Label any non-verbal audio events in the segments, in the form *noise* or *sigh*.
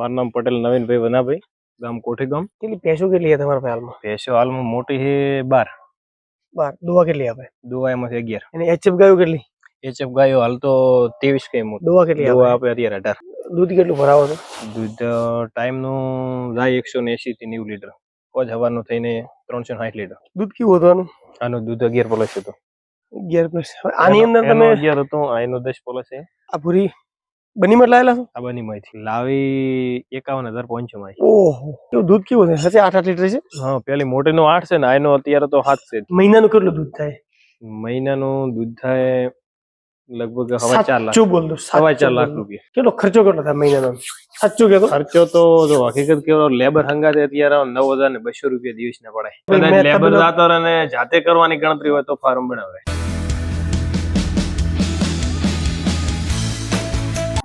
મારું નામ પટેલ નવીનભાઈ વનાભાઈ ગામ કોઠી ગામ. કેટલી ભેંસો કેટલી છે તમારા પાસે હાલમાં? ભેંસો હાલમાં મોટી છે બાર. બાર. દોવા કેટલી આપે? દુવા એમાંથી અગિયાર. અને એચએફ ગાયો કેટલી? એચએફ ગાયો હાલ તો ત્રેવીસ કઈ મોટી. દુવા કેટલી દુવા આપે અત્યારે અઢાર. દૂધ કેટલું ભરાવો છો? દૂધ ટાઈમનું જાય એકસો ને એસી થી નેવું લીટર. રોજ હવાનું થઈને ત્રણસો સાઠ લીટર. દૂધ કેવું હતું આનું આનું દૂધ અગિયાર પ્લસ હતું. અગિયાર પ્લસ. આની અંદર તમે અગિયાર હતું આ એનો દસ પ્લસ છે. આ પૂરી બનીમાં લાયેલા છો? આ બની માંથી લાવી એકાવન હજાર પાંચસો માં ઓહો. કેવું દૂધ કેવું છે? સાચે આઠ આઠ લીટર છે? હા પેલી મોટી નો આઠ છે ને આનો અત્યારે તો સાત છે. મહિનાનું કેટલું દૂધ થાય? મહિનાનું દૂધ થાય લગભગ હવા ચાર લાખ સાચું બોલ દો સવા ચાર લાખ રૂપિયા. કેટલો ખર્ચો કેટલો થાય મહિનાનો? સાચું કહેતો ખર્ચો તો જો હકીકત કેવો લેબર હંગાતે અત્યારે નવ હજાર ને બસો રૂપિયા દિવસ ના પડે લેબર દાતર અને જાતે કરવાની ગણતરી હોય તો ફાર્મ બનાવે.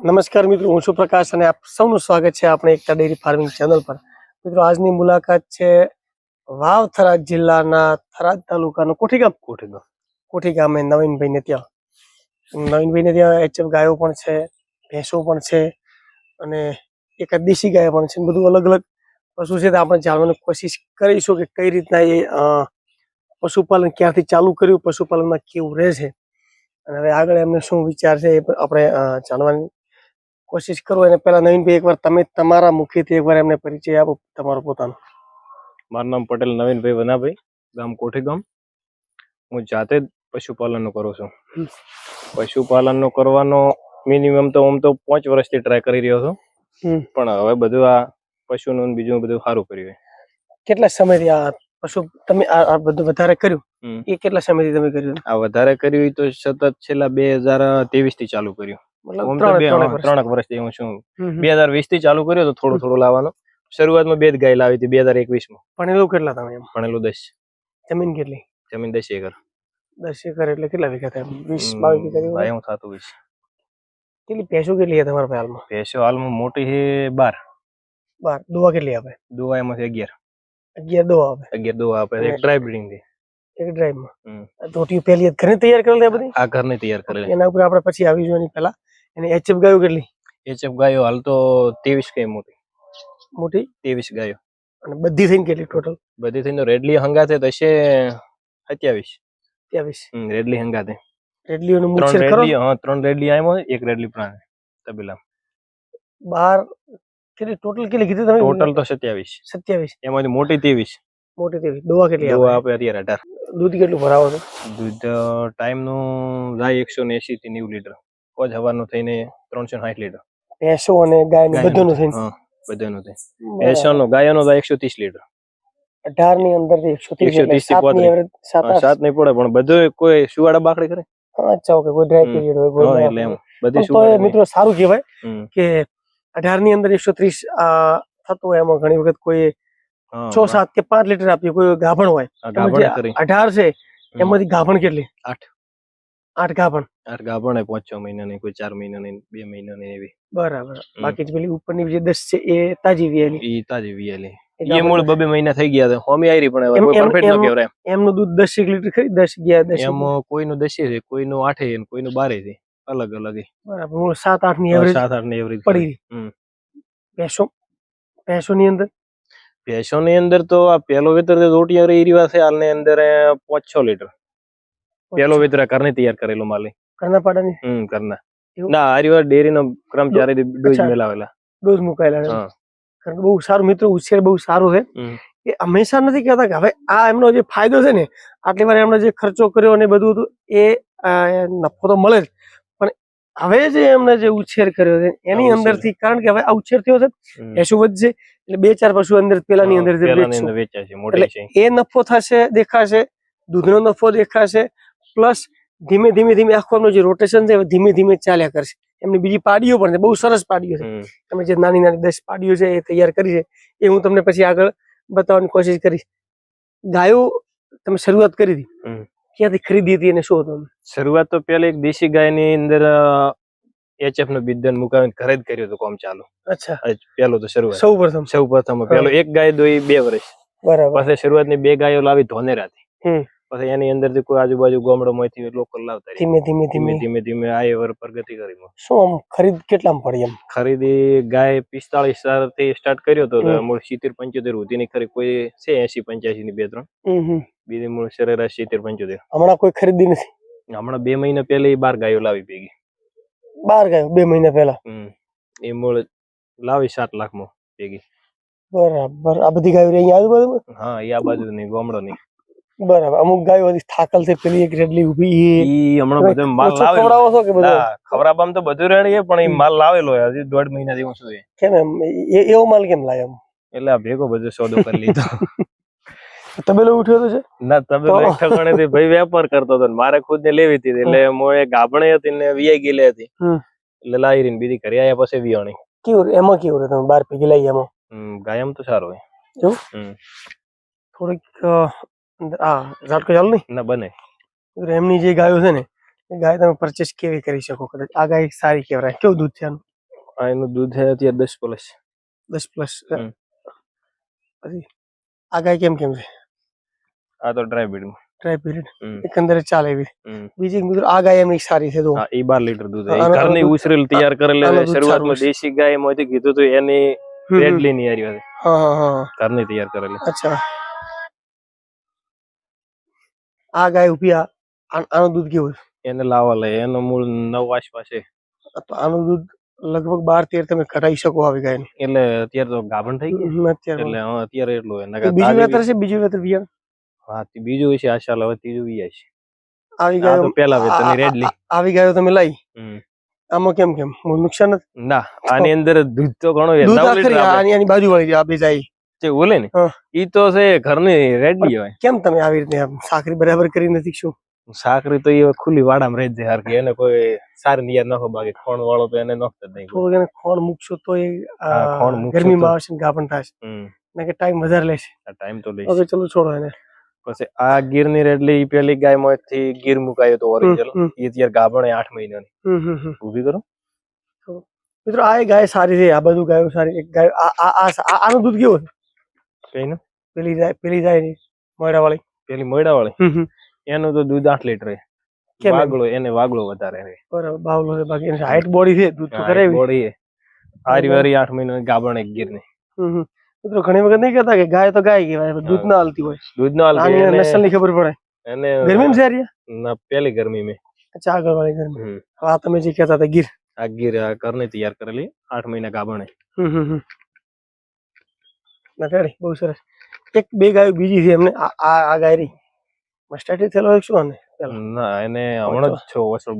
નમસ્કાર મિત્રો હું છું પ્રકાશ અને આપ સૌનું સ્વાગત છે આપણે એકતા ડેરી ફાર્મિંગ ચેનલ પર. મિત્રો આજની મુલાકાત છે વાવ થરાદ જિલ્લાના થરાદ તાલુકાનું કોઠી ગામ કોઠી ગામ કોઠી ગામે નવીનભાઈને ત્યાં નવીનભાઈને ત્યાં એચએફ ગાયો પણ છે ભેંસો પણ છે અને એક દેશી ગાય પણ છે. બધું અલગ અલગ પશુ છે. તો આપણે જાણવાની કોશિશ કરીશું કે કઈ રીતના એ પશુપાલન ક્યાંથી ચાલુ કર્યું પશુપાલનમાં કેવું રહે છે અને હવે આગળ એમને શું વિચાર છે એ આપણે જાણવાની કોશિશ કરો અને પહેલા નવીનભાઈ એકવાર તમે તમારા મુખેથી એકવાર એમને પરિચય આપો તમારો પોતાનો. મારું નામ પટેલ નવીનભાઈ વનાભાઈ ગામ કોઠી ગામ હું જાતે જ પશુપાલનનું કરું છું. પશુપાલનનું કરવાનો મિનિમમ તો હું તો પાંચ વર્ષથી ટ્રાય કરી રહ્યો છું. પણ હવે બધું આ પશુનું ને બીજું બધું સારું કર્યું કેટલા સમયથી આ પશુ તમે આ આ બધું વધારે કર્યું? એ કેટલા સમયથી તમે કર્યું? આ વધારે કર્યું તો સતત છેલ્લા બે હજાર ત્રેવીસથી ચાલુ કર્યું. મતલબ ત્રણેક વર્ષથી હું છું. બે હજાર વીસથી ચાલુ કર્યો તો થોડું થોડું લાવવાનો. શરૂઆતમાં બે જ ગાય લાવી હતી બે હજાર એકવીસમાં ભણેલું કેટલા તમે ભણેલું દસ. જમીન કેટલી? જમીન દસ એકર. દસ એકર એટલે કેટલા વીઘા થાય? વીસ બાવીસ વીઘા ભાઈ હું થતું વીસ. કેટલી ભેંસો કેટલી છે તમારા હાલમાં? ભેંસો હાલમાં મોટી છે બાર. બાર. દોવા કેટલી આપે? દોવા એમાંથી અગિયાર. અગિયાર દોવા આપે? અગિયાર દોવા આપે એક ડ્રાય બ્રીડિંગથી એક ડ્રાઈવમાં ધોટીઓ પહેલી ઘરે તૈયાર કરેલી આ બધી? આ ઘરની તૈયાર કરેલી એના ઉપર આપણે પછી આવી જવાની પહેલા. એને એચએફ ગાયો કેટલી? એચએફ ગાયો હાલ તો ત્રેવીસ કે મોટી. મોટી? ત્રેવીસ ગાયો. અને બધી થઈને કેટલી ટોટલ બધી થઈને રેડલી હંગાતે તો છે સત્યાવીસ. ત્યાવીસ હમ, રેડલી હંગાતે રેડલીઓનું કરો રેડલી હા ત્રણ રેડલી આવ્યો એક રેડલી પ્રાણ તબેલા બાર કેટલી ટોટલ કેટલી કીધી તમે? ટોટલ તો સત્યાવીસ. સત્યાવીસ. એમાંથી મોટી ત્રેવીસ. મોટી તેવી દોવા કેટલી દોવા આપણે આપે અત્યારે અઢાર. દૂધ કેટલું ભરાવો છો? દૂધ ટાઈમનું જાય એકસો ને એસી થી નેવું લીટર. રોજ હવાનું થઈને ત્રણસો સાઠ લીટર. ભેંસો અને ગાય. બધુંનું થઈને? હા બધાનું થાય ભેંસોનો ગાયોનો થાય એકસો ત્રીસ લીટર. અઢારની અંદર એકસો ત્રીસ સાત નહીં પડે પણ બધું કોઈ સુવાડા બાકડી કરે? અચ્છા ઓકે કોઈ ડ્રાય પીરિયડ હોય કોઈ એટલે એમ. બધી તો મિત્રો સારું કહેવાય કે અઢારની અંદર એકસો ત્રીસ થતું હોય એમાં ઘણી વખત કોઈ છ સાત કે પાંચ લીટર આપીએ કોઈ ગાભણ હોય. અઢાર છે એમાંથી ગાભણ કેટલી? આઠ. આઠ ગાભણ. આ ગાભણે પાંચ છ મહિનાની કોઈ ચાર મહિનાની બે મહિનાની એવી. બરાબર. બાકી જે પેલી ઉપરની જે દસ છે એ તાજી વિયાલી એ તાજી વિયાલી એ મૂળ બબે મહિના થઈ ગયા છે. હોમી આયરી પણ કોઈ પરફેક્ટ ન કહેવાય એમનું દૂધ દસ એક લીટર ખરી દસ ગયા દસ એક એમ કોઈનું દસી છે કોઈનું આઠે છે કોઈનું બારે છે. અલગ અલગ બરાબર. મૂળ સાત આઠની એવરેજ સાત આઠની એવરેજ પડી. હમ. ભેંસો ભેંસો ની અંદર? ભેંસોની અંદર તો આ પેલો વેતર જે રોટિયા રહી રહ્યા છે હાલની અંદર અ, પાંચ છ લીટર. પેલો વેતર કરને તૈયાર કરેલો માલી કર્ણાપાડાની હમ કરના? ના આર્યવાર ડેરી નો કર્મચારી ડોઝ. મેલાવેલા. ડોઝ મુકાયેલા હા. કારણ કે બહુ સારું મિત્રો ઉછેર બહુ સારો છે. એ હંમેશા નથી કહેતા કે હવે આ એમનો જે ફાયદો છે ને આટલી વાર એમનો જે ખર્ચો કર્યો અને બધું હતું એ નફો તો મળે જ. પણ હવે જે એમને જે ઉછેર કર્યો છે એની. અંદરથી કારણ કે હવે આ ઉછેર થયો છે એસું વધશે એટલે બે ચાર પશુ અંદર પેલાની અંદર છે. એ નફો થશે દેખાશે દૂધનો નફો દેખાશે પ્લસ ધીમે ધીમે ધીમે આખું એમનું જે રોટેશન છે એ ધીમે ધીમે ચાલ્યા કરશે. એમની બીજી પાડીઓ પણ છે બહુ સરસ પાડીઓ છે. તમે જે નાની નાની દસ પાડીઓ છે એ તૈયાર કરી છે એ હું તમને પછી આગળ બતાવવાની કોશિશ કરીશ. ગાયો તમે શરૂઆત કરી હતી ક્યાંથી ખરીદી હતી અને શું હતું? શરૂઆત તો પેલા એક દેશી ગાયની અંદર એચએફ નો બિદન મુકાવીને ઘરે જ કર્યું હતું કોમ ચાલુ. અચ્છા. પેલો તો શરૂઆત. સૌ પ્રથમ. સૌ પ્રથમ. પેલો એક ગાય દોઈ બે વર્ષ. બરાબર. શરૂઆત શરૂઆતની બે ગાયો લાવી ધોનેરાથી. પછી એની અંદરથી કોઈ આજુબાજુ ગામડામાંથી લોકલ લાવતા ધીમે ધીમે ધીમે. ધીમે ધીમે આ આયે પ્રગતિ કરી શું આમ ખરીદ કેટલામાં પડી એમ? ખરીદી ગાય પિસ્તાળીસથી સ્ટાર્ટ કર્યો તો મૂળ સિત્તેર પંચોતેર સુધીની ખરી કોઈ છે એસી પંચ્યાસી ની બે ત્રણ. બીજી મૂળ સરેરાશ સિત્તેર પંચોતેર. હમણાં કોઈ ખરીદી નથી? હમણાં બે મહિના પહેલા એ બાર ગાયો લાવી ભેગી. બાર ગાયો બે મહિના પહેલા? એ મૂળ લાવી સાત લાખમાં ભેગી. બરાબર. આ બધી ગાયો અહીંયા આજુબાજુ હા એ આ બાજુ ની ગામડો ની બરાબર. અમુક ગાયો હજી થાકલ છે પેલી એક રેડલી ઊભી એ ઈ હમણાં બધો માલ લાવે ખવડાવો છો કે બધો? ખવડાવવામાં તો બધું રેડી છે પણ એ માલ લાવેલો છે. હજી દોઢ મહિના જેવું શું કેમ એમ? એવો માલ કેમ લાય એમ? એટલે આ ભેગો બધો સોદો કરી લીધો. *laughs* તબેલો ઉઠ્યો તો છે? ના તમે તો- એક ઠકાણે ભાઈ વેપાર કરતો હતો મારે ખુદ ને લેવી હતી. એટલે મોએ ગાભણે હતી ને વીઆઈ ગયેલી હતી. એટલે લાવી રીને બીજી ઘરે આયા પછી વિયાણી. કેવું એમાં કેવું રે? તમે બાર પૈકી લઈ એમાં ગાયમ તો સારું હોય. થોડીક આ ઝાટકો ચાલુ નહીં? ના બને. એમની જે ગાયો છે ને એ ગાય તમે પરચેસ કેવી કરી શકો? કદાચ આ ગાય સારી કહેવાય. કેવું દૂધ છે આનું? આ એનું દૂધ છે અત્યારે દસ પ્લસ દસ પ્લસ પછી આ ગાય કેમ કેમ છે? આ તો ડ્રાય બીડ ડ્રાય પીરિયડ એકંદરે ચાલે એવી. બીજી એક મિત્રો આ ગાય એમની સારી છે તો હા એ બાર લીટર દૂધ. ઘરની ઉછરેલ તૈયાર કરેલી. શરૂઆતમાં. દેશી ગાયમાંથી કીધું તો એની. રેડલી ની હારી હતી હા હા હા. ઘરની તૈયાર કરેલી. અચ્છા. આ ગાય ઊભી આનું દૂધ કેવું એને લાવવા લે એનો મૂળ નવ આસપાસ છે. તો આનું દૂધ લગભગ બાર તેર તમે કરાવી શકો આવી ગાય એટલે અત્યારે તો ગાભણ થઈ ગયું? અત્યારે એટલે હા, અત્યારે એટલું બીજું વેતર છે બીજું વેતર વિયાણ હા તે બીજું છે આશા હવે ત્રીજું વિયા છે. આવી ગાયો પેલા વેતરની રેડલી. આવી ગાયો તમે લાવી આમાં કેમ કેમ? નુકસાન જ? ના આની અંદર દૂધ તો ઘણો દૂધ આખરી આની આની બાજુ વાળી આ બે જાય જે ઓલે ને. ઈ તો છે ઘરની રેડલી હોય. કેમ તમે આવી રીતે સાકરી બરાબર કરી નથી શું? સાકરી તો એ ખુલ્લી વાડામાં રહી જાય હરકી. એને કોઈ સારી નિયત નખો બાકી ખોણ વાળો તો એને નખતો નહીં. થોડુંક એને ખોણ મૂકશો તો એ ગરમીમાં. આવશે ને ગાપણ થશે. ને કે ટાઈમ વધારે લેશે. ટાઈમ તો લેશે. હવે ચલો છોડો એને. પછી આ ગીરની રેડલી પેલી ગાયમાંથી ગીર મુકાયો તો ઓરિજિનલ એ અત્યારે ગાભણ આઠ મહિનાની. ઊભી કરો. મિત્રો આ ગાય સારી છે આ બધું ગાયો સારી એક ગાય આ આ આનું દૂધ કેવું છે? કઈ પેલી જાય પેલી જાય ની મોયડા વાળી પેલી મોયડા વાળી હમ, હમ. એનું તો દૂધ આઠ લીટર છે. એમ? એને વાગળો વધારે રહે. બરાબર બાવલો છે બાકી એની હાઈટ બોડી છે દૂધ તો કરે બોડી છે. આરી વારી આઠ મહિના ગાબણ એક ગીરની. મિત્રો ઘણી વખત નહીં કહેતા કે ગાય તો ગાય કહેવાય દૂધ ના હાલતી હોય. દૂધ ના હાલતી હોય નસલની ખબર પડે. અને ગરમી છે યાર ના પેલી ગરમી મેં. અચ્છા આગળ વાળી ગરમી. હા તમે જે કહેતા હતા ગીર. આ ગીર આ ઘરની તૈયાર કરેલી આઠ મહિના ગાબણે હમ, હમ, હમ. ના રેડી બહુ સરસ. એક બે ગાયો બીજી છે એમને. આ આ ગાય રહી મસ્ટાટી થયેલો શું આને? ના એને હમણાં જ છો વસળ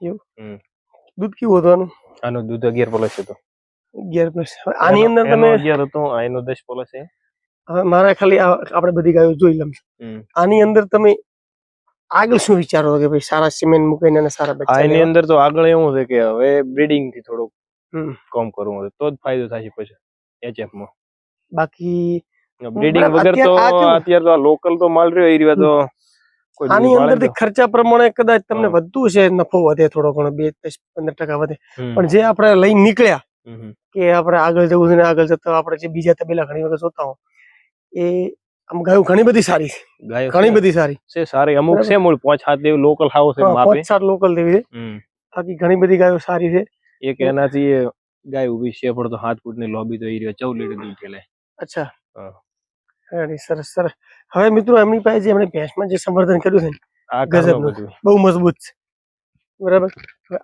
એવું? દૂધ કેવું હતું આનું? આનું દૂધ અગિયાર પ્લસ હતું. અગિયાર પ્લસ. આની અંદર તમે અગિયાર હતું આ દસ પ્લસ છે. હવે મારા ખાલી આપણે બધી ગાયો જોઈ લઉં આની અંદર તમે આગળ શું વિચારો છો કે ભાઈ સારા સિમેન્ટ મૂકીને અને સારા બચ્ચા એની અંદર તો આગળ એવું છે કે હવે બ્રીડિંગથી થોડુંક હમ. કામ કરવું તો જ ફાયદો થશે પછી. એચએફમાં. બાકી બ્રીડિંગ વગર તો અત્યારે આ તો લોકલ તો માલ રહ્યો એ રીવા તો આની અંદરથી ખર્ચા પ્રમાણે કદાચ તમને વધુ વધતું છે નફો વધે થોડો ઘણો બે પંદર ટકા વધે. પણ જે આપણે લઈને નીકળ્યા. કે આપણે આગળ જવું છે ને આગળ જતા આપણે જે બીજા તબેલા ઘણી વખત જોતા હો એ આમ ગાયો ઘણી બધી સારી છે. ઘણી બધી સારી. છે સારી અમુક છે મૂળ પાંચ હાથ દેવ લોકલ હાઉસ છે માપે. પાંચ સાત લોકલ દેવી છે. બાકી ઘણી બધી ગાયો સારી છે. એક એનાથી ગાય ઊભી છે પણ તો હાથ ફૂટની લોબી તો એ રહ્યો ચૌદ લીટર દૂધ ફેલાય અચ્છા. હા. સરસ સરસ. હવે મિત્રો એમની પાસે જે એમણે ભેંસમાં જે સંવર્ધન કર્યું છે આ ગજબનું. બહુ મજબૂત છે. બરાબર?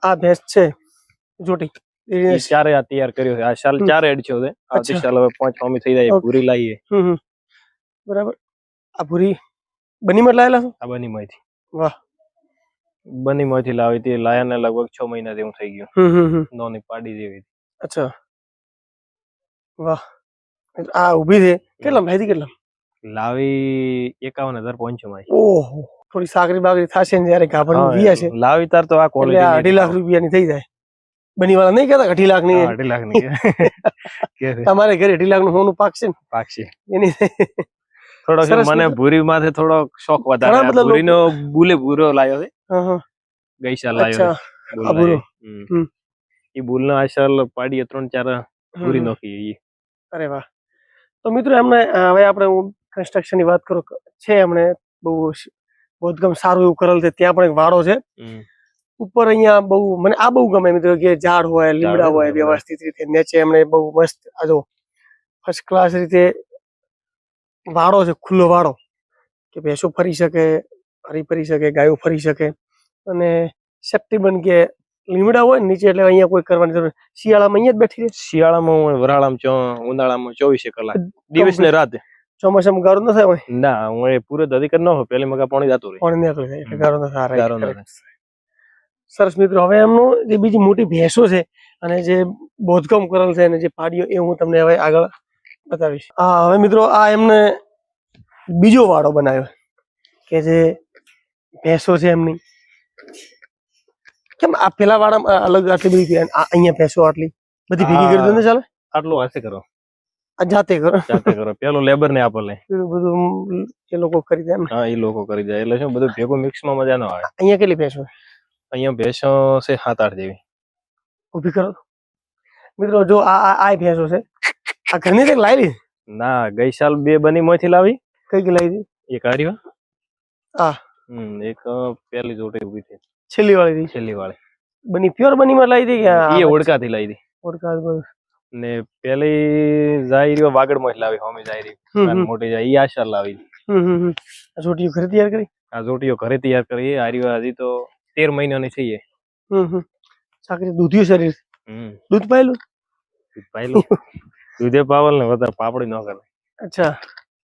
આ ભેંસ છે જોટી ચારે આ તૈયાર કર્યો છે. આ સાલ ચાર અડચ્યો છે. આવતી. સાલ હવે પાંચ છ થઈ જાય ભૂરી લાવીએ. બરાબર. આ ભૂરી બનીમાં લાયેલા છો? આ બની માંથી વાહ. બની માંથી લાવી હતી. લાયા ને લગભગ છ મહિના જેવું થઈ ગયું. નોની પાડી જેવી અચ્છા. વાહ. આ ઊભી છે. કેટલા લાવી કેટલા લાવી એકાવન હજાર પહોંચ્યો માં ઓહો થોડી સાકરી બાકરી થશે ને જયારે ગાભણ વિયા છે. લાવી તાર તો આ એટલે અઢી લાખ રૂપિયાની થઈ જાય. બની વાળા નહીં કહેતા અઢી લાખની અઢી લાખની *laughs* તમારે ઘરે અઢી લાખનું સોનું પાકશે ને? પાકશે. એની *laughs* થોડોક મને ભૂરી માથે થોડો શોખ વધારે. બધા નો બુલે ભૂરો લાયો છે. ગઈ સાલ ભૂરો. હમ. ઈ બુલ ના આ સાલ પાડીએ ત્રણ ચાર ભૂરી નોખી નાખી અરે વાહ. તો મિત્રો એમને હવે આપણે હું કન્સ્ટ્રક્શનની વાત કરું છે એમણે બહુ બોધગમ સારું એવું કરેલ છે ત્યાં પણ એક વાડો છે. ઉપર અહીંયા બહુ મને આ બહુ ગમે મિત્રો કે ઝાડ હોય લીમડા હોય વ્યવસ્થિત રીતે. નીચે એમણે બહુ મસ્ત આ જો ફર્સ્ટ ક્લાસ રીતે વાડો છે ખુલ્લો વાડો. કે ભેંસો ફરી શકે હરી ફરી શકે ગાયો ફરી શકે. અને સેફ્ટી બન કે લીમડા હોય નીચે એટલે અહીંયા કોઈ કરવાની જરૂર શિયાળામાં અહીંયા જ બેઠી રહે? શિયાળામાં હું વરાળામાં ચો ઉનાળામાં ચોવીસે કલાક. દિવસ ને રાતે. ચોમાસામાં ગારો ન થાય હોય ના હું એ પૂરો અધિકાર ન હોય પેલી મગા પાણી જતું રહે. પાણી જતું રહે એટલે ગારો ન થાય. ગારો ન. સરસ મિત્રો હવે એમનું જે બીજી મોટી ભેંસો છે અને જે બોધકામ કરેલ છે અને જે પાડીઓ એ હું તમને હવે આગળ બતાવીશ. હા હવે મિત્રો આ એમને બીજો વાડો બનાવ્યો કે જે ભેંસો છે એમની. કેમ આ પેલા વાળા અલગ આટલી બધી અહીંયા ભેંસો આટલી? બધી ભેગી કરી દો ને ચાલે. આટલું હાથે કરો. આ જાતે કરો. જાતે કરો. પેલો લેબર ને આપો લે. બધું એ લોકો કરી દે હા એ લોકો કરી જાય એટલે શું બધું ભેગું મિક્સમાં મજા ન આવે. અહીંયા કેટલી ભેંસો? અહીંયા ભેંસો છે સાત આઠ જેવી. ઊભી કરો. મિત્રો જો આ આ ભેસો છે. આ ઘરની કંઈક લાવી ના ગઈ સાલ બે બની માંથી લાવી. કઈ કઈ લાવી? એક હારી આ. હમ એક પેલી જોડે ઊભી છે છેલ્લી વાળી હતી. છેલ્લી વાળી બની પ્યોર બની માં લાવી હતી કે એ ઓળકાથી લાવી હતી ઓડકા? ને પેલી જાય રહ્યો વાગડમાંથી લાવી હોમી જાય રહી મોટી જાય ઈ આશા લાવી. આ જોટીઓ ઘરે તૈયાર કરી? આ જોટીઓ ઘરે તૈયાર કરી આ રહ્યો હજી તો તેર મહિનાની છે. એ. સાકરી દૂધિયું શરીર. દૂધ પાયેલું? દૂધ પાયેલું. દૂધે પાવલ ને વધારે પાપડી ન કરે. અચ્છા.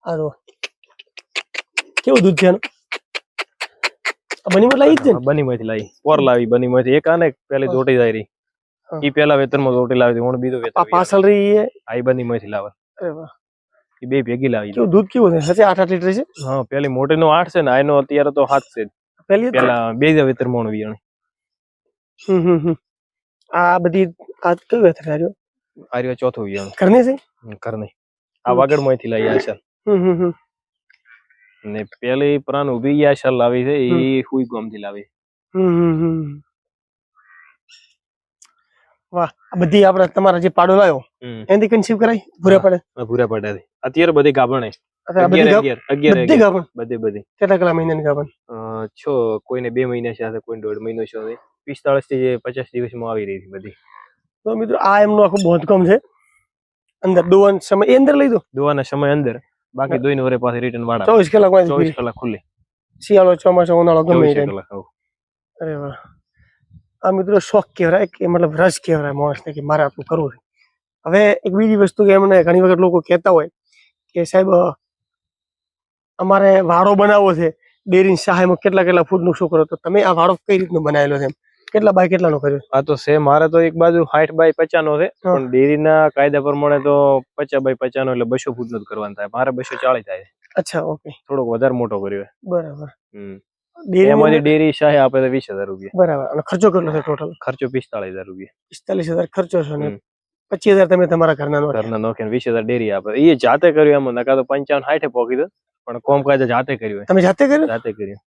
આ કેવું દૂધ છે આનું? બની લાવી જ છે બની માંથી લાવી પોર લાવી બની માંથી એક આને પેલી. જોટી જાય રહી. ઈ પેલા વેતનમાં જોટી લાવી હતી હું બીજો વેતન પાછળ રહી એ? આઈ બની માંથી લાવે અરે વાહ. ઈ બે ભેગી લાવી કેવું દૂધ કેવું છે સાચે આઠ આઠ લીટર છે? હા પેલી મોટી નો આઠ છે ને આનો અત્યારે તો હાથ છે. પેલી પેલા બે જ વેતર મોણ વિયાણી. હમ, હમ, હમ. આ બધી આ કયું વેતર આવ્યો આર્યો? ચોથું વિયાણું. કરને છે? કરને આ વાગડમાંથી લાવી છે. હમ, હમ, હમ. ને પેલી પ્રાણ ઊભી આશા લાવી છે એ હુઈ ગામથી લાવી. વાહ બધી આપણે તમારા જે પાડો લાવ્યો એની કન્સીવ કરાય ભૂરા પડે? ભૂરા પડે અત્યારે બધી ગાભણ કોઈને બે મહિના છે કોઈને દોઢ મહિનો છે પિસ્તાળીસથી પચાસ દિવસમાં આવી રહી છે બધી. તો મિત્રો આ એમનું આખું બાંધકામ છે. અંદર દોવાન સમય અંદર લઈ દો. દોવાના સમય અંદર. બાકી દોઈને વરે પાછી રિટર્ન વાળા. ચોવીસ કલાકમાં ચોવીસ કલાક ખુલ્લી. શિયાળો ચોમાસા ઉનાળો ગમે. અરે વાહ. આ મિત્રો શોખ કહેવાય કે મતલબ રસ કહેવાય માણસને કે મારે આટલું કરવું છે. હવે એક બીજી વસ્તુ કે એમને ઘણી વખત લોકો કહેતા હોય કે સાહેબ અમારે વાડો બનાવવો છે. ડેરી સહાયમાં કેટલા કેટલા ફૂટનું શું કરો? તો તમે આ વાડો કઈ રીતનું બનાવેલો છે? કેટલા બાય કેટલાનો કર્યો? આ તો છે મારે તો એક બાજુ સાઠ બાય પચાસ નો છે. પણ ડેરીના કાયદા પ્રમાણે તો પચાસ બાય પચાસ નો એટલે બસો ફૂટનું જ કરવાનું થાય. મારે બસો ચાલીસ થાય અચ્છા ઓકે. થોડોક વધારે મોટો કર્યો બરાબર. ડેરી એમાંથી ડેરી સહાય આપે તો વીસ હજાર રૂપિયા. બરાબર. અને ખર્ચો કેટલો છે ટોટલ ખર્ચો પિસ્તાળીસ હજાર રૂપિયા. પિસ્તાલીસ હજાર ખર્ચો છે ને? પચીસ હજાર તમે તમારા ઘરના ઘરના નોખે વીસ હજાર ડેરી આપે. એ જાતે કર્યું એમાં નકા તો પંચાવન સાઠે પોકી દો. પણ કોમ કાયદા જાતે કર્યું તમે જાતે કર્યું? જાતે કર્યું.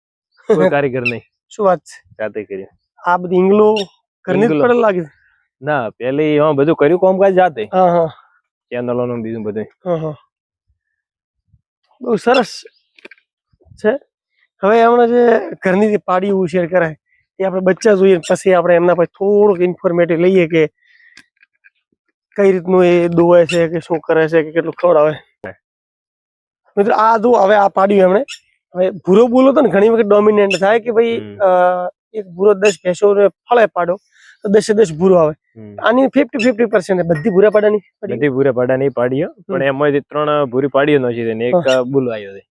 કોઈ *laughs* કારીગર નહીં. શું વાત છે? જાતે કર્યું. આ બધી ઇંગલો ઘરની જ. પડેલ લાગે ના પેલી હા બધું કર્યું કામકાજ જાતે? હા હા. ચેનલો નું બીજું બધું હા હા. બહુ સરસ છે. હવે હમણાં જે ઘરની જે પાડી ઉછેર કરાય એ આપણે બચ્ચા જોઈએ પછી આપણે એમના પાસે થોડુંક ઇન્ફોર્મેટિવ લઈએ કે કઈ રીતનું એ દોવે છે કે શું કરે છે કે કેટલું ખવડાવે મિત્રો આ જો હવે આ પાડ્યું એમણે. હવે ભૂરો બોલો તો ને ઘણી વખત ડોમિનેન્ટ થાય કે ભાઈ એક ભૂરો દસ ભેંસો ફળે પાડો તો દસે દસ ભૂરો આવે. આની ફિફ્ટી ફિફ્ટી પર્સન્ટ બધી ભૂરા પાડાની પાડી? બધી ભૂરા પાડા નહીં પાડીઓ પણ એમાંથી ત્રણ ભૂરી પાડીઓ નથી ને એક બુલ આવ્યો છે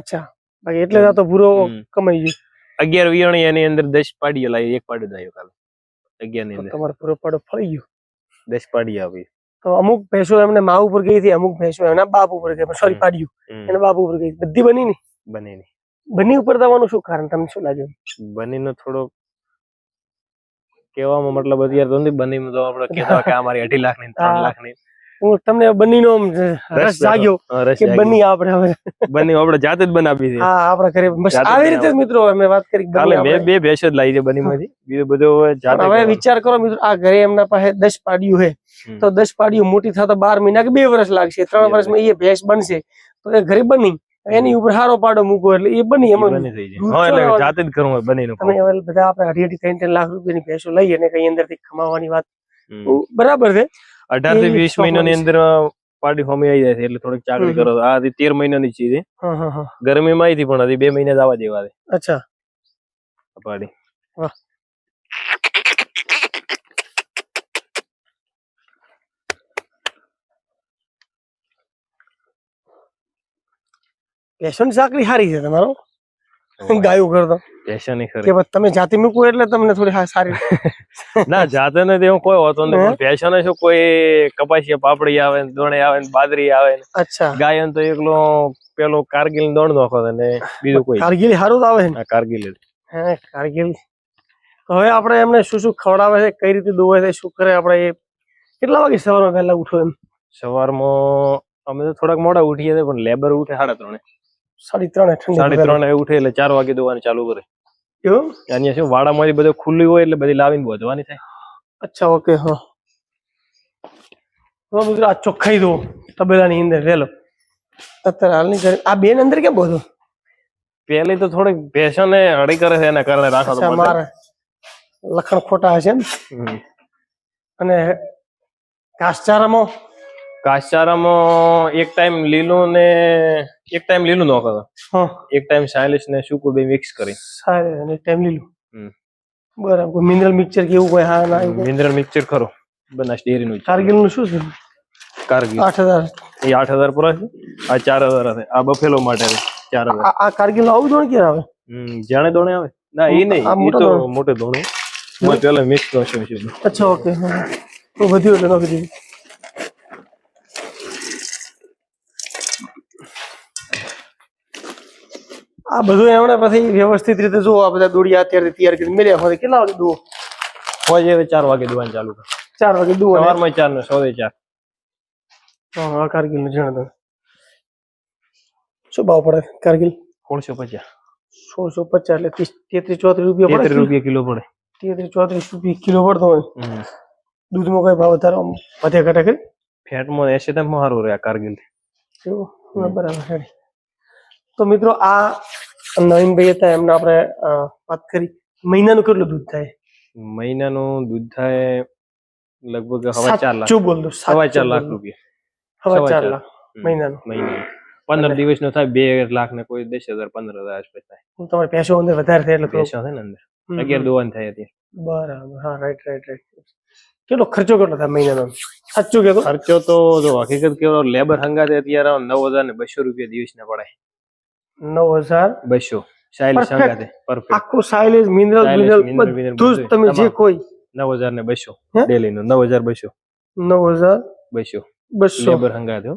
અચ્છા. બાકી એટલે તો ભૂરો કમાઈ ગયો. અગિયાર વિયાણી એની અંદર દસ પાડીઓ લાવી એક પાડો આવ્યો કાલે. અગિયારની અંદર. તમારો પૂરો પાડો ફળી ગયો. દસ પાડી આવી તો અમુક ભેંસો એમને મા ઉપર ગઈ હતી અમુક ભેંસો એમના બાપ ઉપર ગઈ સોરી. પાડ્યું. એના બાપ ઉપર ગઈ બધી બની ની? બની ની. બની ઉપર દવાનું શું કારણ? તમને શું લાગ્યું? બની નો થોડો કહેવામાં મતલબ અત્યારે તો નથી બની તો આપણે કહેતા કે અમારી અઢી લાખની ત્રણ લાખની હું તમને બની નો રસ જાગ્યો. કે બની આપણે હવે. બની આપણે જાતે જ બનાવી છે હા આપણે ઘરે બસ આવી રીતે મિત્રો અમે વાત કરી કાલે બે બે ભેંસ જ લાવી છે બની માંથી બીજો બધો જાતે હવે વિચાર કરો મિત્રો આ ઘરે એમના પાસે દસ પાડ્યું હે તો દસ પાડ્યું મોટી થતા બાર મહિના કે બે વર્ષ લાગશે. ત્રણ વર્ષમાં એ ભેંસ બનશે. તો એ ઘરે બની. એની ઉપર હારો પાડો મૂકો એટલે એ બની એમાં થઈ જાય. એટલે જાતે જ કરવું હોય બનીને તમે બધા આપણે અઢી અઢી ત્રણ ત્રણ લાખ રૂપિયાની ભેંસો લઈ અને કઈ અંદરથી કમાવાની વાત. બરાબર છે. અઢારથી વીસ મહિનાની અંદર પાર્ટી હોમી આવી જાય છે એટલે થોડીક ચાકરી કરો. આ હજી તેર મહિનાની ચીજ ગરમીમાં આવી હતી પણ હજી બે મહિના જ આવવા દેવા અચ્છા. આ પાડી ભેંસોની ચાકરી સારી છે તમારો? ગાયું કરતો. પેશન કે ખરી પછી તમે જાતે મૂકો એટલે તમને થોડી હા સારી *laughs* ના જાતે નથી એવું કોઈ હોતો નથી. હે? પેશન શું કોઈ કપાસિયા પાપડી આવે ને દોણે આવે ને બાદરી આવે ને. અચ્છા. ગાયન તો એકલો પેલો કારગિલ દોણ નોખો ને બીજું કોઈ. કારગિલ સારું તો આવે ને? કારગિલ. હે કારગિલ. તો હવે આપણે એમને શું શું ખવડાવે છે કઈ રીતે દોવે છે શું કરે આપણે એ કેટલા વાગે સવારમાં વહેલા ઉઠો એમ? સવારમાં અમે તો થોડાક મોડા ઉઠીએ છીએ પણ લેબર ઉઠે સાડા ત્રણે. સાડી ત્રણ ઠંડી સાડી ત્રણે ઉઠે એટલે ચાર વાગે દોવાનું ચાલુ કરે. એવું? અહીંયા શું વાડામાંથી બધું ખુલ્લી હોય એટલે બધી લાવીને બોધવાની થાય. અચ્છા ઓકે હા. મિત્રો આ ચોખ્ખાઈ દો તબેલાની અંદર વેલો. અત્યારે હાલની ઘરે આ બેન અંદર કેમ બોધો? પેલી તો થોડીક ભેસને અડી કરે છે એના કારણે રાખો તો મારે. લખણ ખોટા હશે ને અને ઘાસચારામાં? ઘાસચારામાં એક ટાઈમ લીલું ને એક ટાઈમ લીલું નોખો હા. એક ટાઈમ સાયલિશ ને શું બે મિક્સ કરી. સારી અને ટાઈમ લીલું. બરાબર. મિનરલ મિક્સર કે એવું કોઈ હા ના મિનરલ મિક્સચર ખરો. બનાસ ડેરી નું કારગિલનું શું છે? કારગિલ. આઠ હજાર. એ આઠ હજાર પૂરા છે? આ ચાર હજાર હશે. આ બફેલો માટે ચાર હજાર. આ કારગિલનું આવું દોણ ક્યારે આવે? હમ, જાણે દોણે આવે. ના એ નહીં. એ તો મોટે દોણે. હું પેલા મિક્સ કરશું. અચ્છા ઓકે. તો વધ્યું એટલે નાખી દીધું આ બધું એમણે પછી વ્યવસ્થિત રીતે જુઓ આ બધા દોડિયા અત્યારે તૈયાર કરી મેળ્યા હોય કેટલા વાગે દુઓ હોય હવે ચાર વાગે દુવાનું ચાલુ કરે. ચાર વાગે દુઓ સવારમાં ચાર ને સૌદે ચાર. હા કારગિલનું જણા શું ભાવ પડે કારગિલ? સોળસો પચાસ. સોળસો પચાસ એટલે ત્રીસ તેત્રીસ ચોત્રીસ રૂપિયા પડે? રૂપિયા કિલો પડે. તેત્રીસ ચોત્રીસ રૂપિયા કિલો પડતો હોય? દૂધમાં કઈ ભાવ વધારો વધે ઘટે કરી ફેટમાં એસી માં સારું રહે કારગિલ. બરાબર તો મિત્રો આ નવીનભાઈ હતા એમને આપણે વાત કરી. મહિનાનું કેટલું દૂધ થાય? મહિનાનું દૂધ થાય લગભગ હવા ચાર લાખ શું બોલું હવા ચાર લાખ રૂપિયા. હવા ચાર. લાખ. મહિનાનું. મહિનાનું. પંદર દિવસ નો થાય બે લાખ ને કોઈ દસ હજાર પંદર હજાર આસપાસ થાય. તમારે પૈસો અંદર વધારે થાય એટલે પૈસો પૈસા ને અંદર. અગિયાર દુવાન થાય અત્યારે. બરાબર હા રાઈટ રાઈટ રાઈટ કેટલો ખર્ચો કેટલો થાય મહિનાનો? સાચું કેતો ખર્ચો તો જો હકીકત કેવો લેબર હંગાતે અત્યારે નવ હજાર ને બસો રૂપિયા દિવસ ના પડે નવ હજાર. બસો સાયલ Perfect. સંગાતે. પરફેક્ટ આખું silage mineral mineral mineral, mineral બધું જ તમે જે કોઈ. નવ હજાર ને બસો? ડેલી નું નવ હજાર બસો નવ હજાર બસો બસો લેબર હંગાતે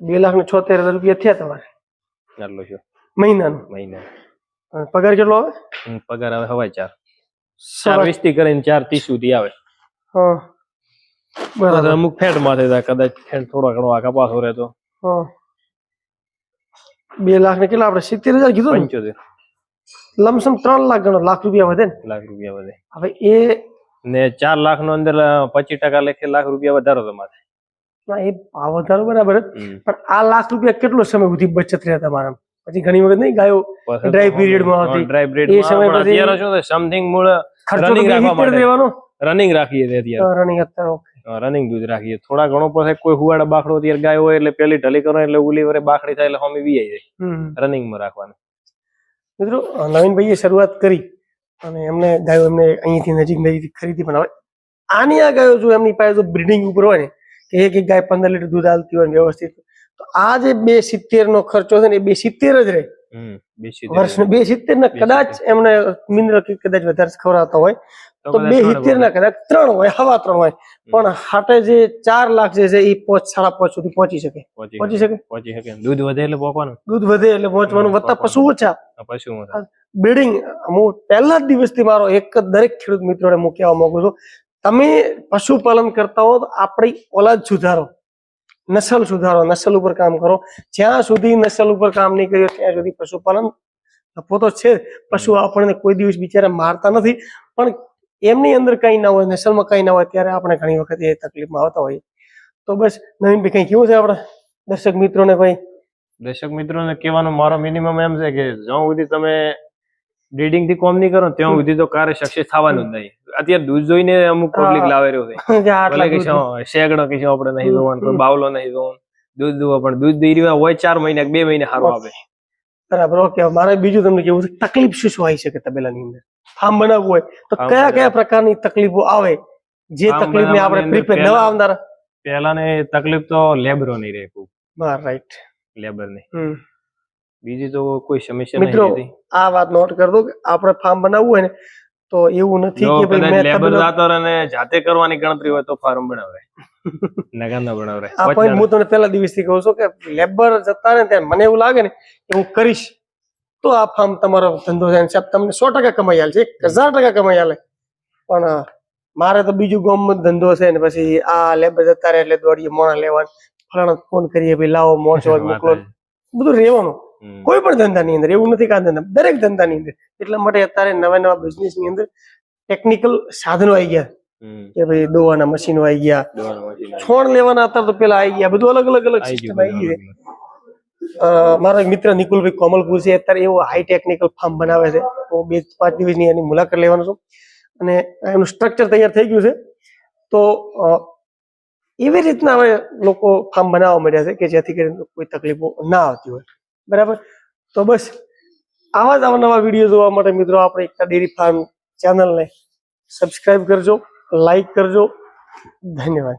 બે લાખ ને છોતેર હજાર રૂપિયા થયા તમારે. ચાલો છે. મહિનાનો. મહિના. પગાર કેટલો આવે? પગાર આવે હવાય ચાર. ચાર વીસથી કરીને ચાર ત્રીસ સુધી આવે. હા. બરાબર. અમુક ફેટ માથે કદાચ ફેટ થોડો ઘણો આ કપાસો રહેતો. હા. બે લાખ ને કેટલા આપણે સિત્તેર હજાર કીધું પંચોતેર. લમસમ ત્રણ લાખ ગણો લાખ રૂપિયા વધે ને? લાખ રૂપિયા વધે. હવે એ ને ચાર લાખ નો અંદર પચીસ ટકા લેખે લાખ રૂપિયા વધારો તમારે. ના, એ ભાવ વધારો બરાબર પણ આ લાખ રૂપિયા કેટલો સમય સુધી બચત રહે તમારા? પછી ઘણી વખત નહીં ગાયો ડ્રાય period માં હતી. ડ્રાય પીરિયડ એ સમય પછી- અત્યારે શું સમથિંગ મૂળ રનિંગ રાખવા માટે. રનિંગ રાખીએ છીએ અત્યારે. રનિંગ અત્યારે. રનિંગ દૂધ રાખીએ. થોડા ઘણો પછી કોઈ હુવાડા બાખડો અત્યારે ગાય હોય એટલે પેલી ઢલી કરો એટલે ઉલી વરે બાખડી થાય એટલે હોમી વી જાય. રનિંગમાં રનિંગ રાખવાનું. મિત્રો નવીનભાઈએ શરૂઆત કરી અને એમને ગાયો એમને અહીંથી નજીક નજીક ખરીદી પણ આવે આની આ ગાયો જો એમની પાસે જો બ્રિડિંગ ઉપર હોય ને કે એક એક ગાય પંદર લીટર દૂધ આલતી હોય વ્યવસ્થિત તો આ જે બે સિત્તેર નો ખર્ચો છે ને એ બે સિત્તેર જ રહે. વર્ષ બે સિત્તેર ને કદાચ એમને મિનરલ કદાચ વધારે ખવડાવતા હોય તો બે સિત્તેર ના કદાચ ત્રણ હોય હવા ત્રણ હોય. પણ હાટે જે ચાર લાખ જે છે એ પોચ સાડા પાંચ સુધી પહોંચી શકે. પહોંચી શકે. પહોંચી શકે. દૂધ વધે એટલે પહોંચવાનું દૂધ વધે એટલે પહોંચવાનું વધતા પશુ ઓછા. પશુ બિલ્ડિંગ હું પહેલા જ દિવસથી મારો એક દરેક ખેડૂત મિત્રોને હું કહેવા માંગુ છું તમે પશુપાલન કરતા હો તો આપણી ઓલાદ સુધારો. નસલ સુધારો નસલ ઉપર કામ કરો. જ્યાં સુધી નસલ ઉપર કામ નહીં કર્યો ત્યાં સુધી પશુપાલન નફો તો છે પશુ આપણને કોઈ દિવસ બિચારા મારતા નથી. પણ એમની અંદર કઈ ના હોય નસલમાં કઈ ના હોય ત્યારે આપણે ઘણી વખત એ તકલીફમાં આવતા હોઈએ. તો બસ નવીનભાઈ કઈ કેવું છે આપણે દર્શક મિત્રોને ભાઈ દર્શક મિત્રોને કહેવાનો મારો મિનિમમ એમ છે કે જ્યાં સુધી તમે બ્રીડિંગથી કોમ નહીં કરો ત્યાં સુધી તો કાર્ય સક્સેસ થવાનું જ નહીં. અત્યારે દૂધ જોઈને અમુક પબ્લિક લાવે રહ્યો છે. *laughs* શેગડો કહીશું આપણે નહીં જોવાનું બાવલો નહીં જોવાનું દૂધ દૂધ પણ દૂધ દઈ રહ્યા હોય ચાર મહિને બે મહિને સારું આપે બરાબર ઓકે મારે બીજું તમને કેવું છે તકલીફ શું શું આવી શકે તબેલાની અંદર? ફાર્મ બનાવવું હોય તો કયા કયા પ્રકારની તકલીફો આવે? જે તકલીફ ને આપણે પ્રિપેર નવા આવનારા? પહેલા ને તકલીફ તો લેબરો નહીં રહે રાઈટ લેબરની. બીજી તો કોઈ સમસ્યા મિત્રો, આ વાત નોટ કરી દો કે આપણે ફાર્મ બનાવવું હોય ને તો એવું નથી કે ભાઈ મેં લેબર દાતર અને જાતે કરવાની ગણતરી હોય તો ફાર્મ બનાવે. નગાના બનાવે. આ પોઈન્ટ હું તમને પહેલા દિવસથી કહું છું કે લેબર જતા ને ત્યાં મને એવું લાગે ને કે હું કરીશ. તો આ ફાર્મ તમારો ધંધો છે સાહેબ તમને સો ટકા કમાઈ આલે છે એક હજાર ટકા કમાઈ આલે. પણ મારે તો બીજું ગામ ધંધો છે ને પછી આ લેબર જતા રહે એટલે દોડીએ મોણા લેવાનું ફલાણા ફોન કરીએ ભાઈ લાવો મોણસો મોકલો. બધું રહેવાનું. કોઈ પણ ધંધાની અંદર એવું નથી કે આ ધંધા દરેક ધંધાની અંદર. એટલા માટે અત્યારે નવા નવા બિઝનેસની અંદર ટેકનિકલ સાધનો આવી ગયા. કે ભાઈ દોવાના મશીનો આવી ગયા. છોડ લેવાના અત્યારે તો પેલા આવી ગયા. બધું અલગ અલગ અલગ સિસ્ટમ આવી ગઈ મારા એક મિત્ર નિકુલભાઈ કોમલપુર છે. અત્યારે એવો હાઈ ટેકનિકલ ફાર્મ બનાવે છે. હું બે પાંચ દિવસની એની મુલાકાત લેવાનો છું. અને એનું સ્ટ્રક્ચર તૈયાર થઈ ગયું છે. તો એવી રીતના હવે લોકો ફાર્મ બનાવવા માંડ્યા છે કે જેથી કરીને કોઈ તકલીફો ના આવતી હોય. બરાબર? તો બસ, આવા જ નવા વીડિયો જોવા માટે મિત્રો આપણે એકતા ડેરી ફાર્મ ચેનલને સબસ્ક્રાઈબ કરજો લાઈક કરજો. ધન્યવાદ.